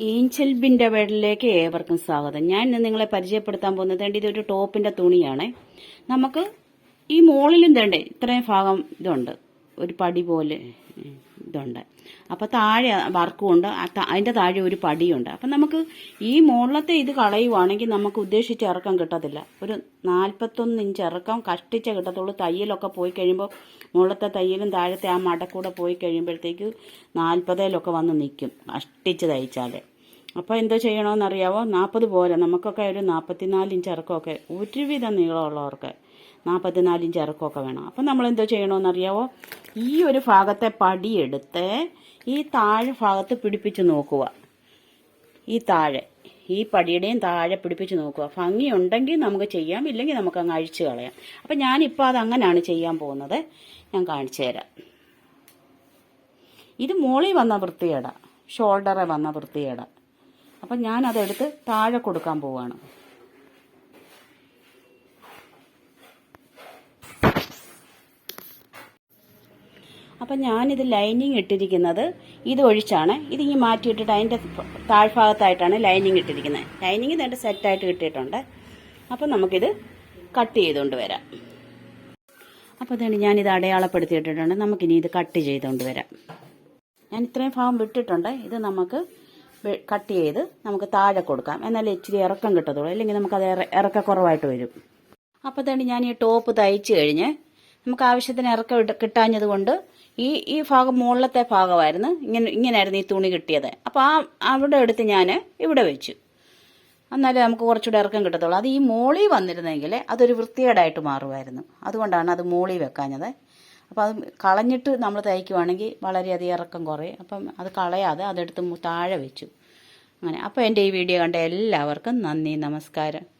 Angel വീട്ടിലേക്ക് ഏവർക്കും സ്വാഗതം. ഞാൻ ഇന്ന് നിങ്ങളെ പരിചയപ്പെടുത്താൻ പോകുന്നത് ഇത് ഇതൊരു ടോപ്പിന്റെ തുണിയാണ്. നമുക്ക് ഈ മോളിലും തേണ്ടേ ഇത്രയും ഭാഗം ഇതുണ്ട്. ഒരു പടി പോലെ. ഇതുണ്ട്. അപ്പൊ താഴെ വർക്കും ഉണ്ട് ആ അതിന്റെ താഴെ ഒരു പടിയുണ്ട്. അപ്പൊ നമുക്ക് ഈ മുകളിലത്തെ ഇത് കളയുവാണെങ്കിൽ നമുക്ക് ഉദ്ദേശിച്ച ഇറക്കം കിട്ടത്തില്ല. ഒരു നാൽപ്പത്തൊന്ന് ഇഞ്ച് ഇറക്കം കഷ്ടിച്ച കിട്ടത്തുള്ളൂ. തയ്യലൊക്കെ പോയി കഴിയുമ്പോൾ മുകളിലത്തെ തയ്യലും താഴത്തെ ആ മടക്കൂടെ പോയി കഴിയുമ്പോഴത്തേക്ക് നാൽപ്പതിലൊക്കെ വന്ന് നിൽക്കും. കഷ്ടിച്ച് തയ്ച്ചാൽ അപ്പോൾ എന്തോ ചെയ്യണമെന്നറിയാവോ നാൽപ്പത് പോലെ. നമുക്കൊക്കെ ഒരു നാൽപ്പത്തിനാല് ഇഞ്ച് ഇറക്കമൊക്കെ ഒരുവിധം നീളമുള്ളവർക്ക് നാൽപ്പത്തിനാല് ഇഞ്ച് ഇറക്കമൊക്കെ വേണം. അപ്പം നമ്മൾ എന്തോ ചെയ്യണമെന്നറിയാവോ ഈ ഒരു ഭാഗത്തെ പടിയെടുത്ത് ഈ താഴെ ഭാഗത്ത് പിടിപ്പിച്ച് നോക്കുക. ഈ താഴെ ഈ പടിയുടെയും താഴെ പിടിപ്പിച്ച് നോക്കുക. ഭംഗിയുണ്ടെങ്കിൽ നമുക്ക് ചെയ്യാം ഇല്ലെങ്കിൽ നമുക്ക് അങ്ങ് അഴിച്ചു കളയാം. അപ്പം ഞാനിപ്പോൾ അത് അങ്ങനെയാണ് ചെയ്യാൻ പോകുന്നത്. ഞാൻ കാണിച്ചു തരാം. ഇത് മോളിൽ വന്ന വൃത്തിയേടാ ഷോൾഡറെ വന്ന വൃത്തിയേടാ അപ്പം ഞാനതെടുത്ത് താഴെ കൊടുക്കാൻ പോവാണ്. അപ്പം ഞാനിത് ലൈനിങ് ഇട്ടിരിക്കുന്നത് ഇത് ഒഴിച്ചാണ്. ഇത് മാറ്റി മാറ്റിയിട്ടിട്ട് അതിന്റെ താഴ്ഭാഗത്തായിട്ടാണ് ലൈനിങ് ഇട്ടിരിക്കുന്നത്. ലൈനിങ് ഇതിന്റെ സെറ്റായിട്ട് കിട്ടിയിട്ടുണ്ട്. അപ്പം നമുക്കിത് കട്ട് ചെയ്തുകൊണ്ട് വരാം. അപ്പോൾ ഇതാണ് ഞാനിത് അടയാളപ്പെടുത്തിയിട്ടിട്ടുണ്ട്. നമുക്കിനി ഇത് കട്ട് ചെയ്തുകൊണ്ട് വരാം. ഞാൻ ഇത്രയും ഭാഗം വിട്ടിട്ടുണ്ട്. ഇത് നമുക്ക് കട്ട് ചെയ്ത് നമുക്ക് താഴെ കൊടുക്കാം. എന്നാലേ ഇച്ചിരി ഇറക്കം കിട്ടത്തുള്ളൂ. അല്ലെങ്കിൽ നമുക്കത് ഇറ- ഇറക്കക്കുറവായിട്ട് വരും. അപ്പോൾ തന്നെ ഞാൻ ഈ ടോപ്പ് തയ്ച്ച് കഴിഞ്ഞ് നമുക്ക് ആവശ്യത്തിന് ഇറക്കം കിട്ടാഞ്ഞത് കൊണ്ട് ഈ ഈ ഭാഗം മുകളിലത്തെ ഭാഗമായിരുന്നു. ഇങ്ങനെ ഇങ്ങനെയായിരുന്നു ഈ തുണി കിട്ടിയത്. അപ്പോൾ ആ അവിടെ എടുത്ത് ഞാൻ ഇവിടെ വെച്ചു. എന്നാലേ നമുക്ക് കുറച്ചുകൂടെ ഇറക്കം കിട്ടത്തുള്ളൂ. അത് ഈ മോളി വന്നിരുന്നെങ്കിൽ അതൊരു വൃത്തികേടായിട്ട് മാറുമായിരുന്നു. അതുകൊണ്ടാണ് അത് മോളി വെക്കാഞ്ഞത്. അപ്പോൾ അത് കളഞ്ഞിട്ട് നമ്മൾ തയ്ക്കുവാണെങ്കിൽ വളരെയധികം ഇറക്കം കുറയും. അപ്പം അത് കളയാതെ അതെടുത്ത് താഴെ വെച്ചു. അങ്ങനെ. അപ്പോൾ എന്റെ ഈ വീഡിയോ കണ്ട എല്ലാവർക്കും നന്ദി നമസ്കാരം.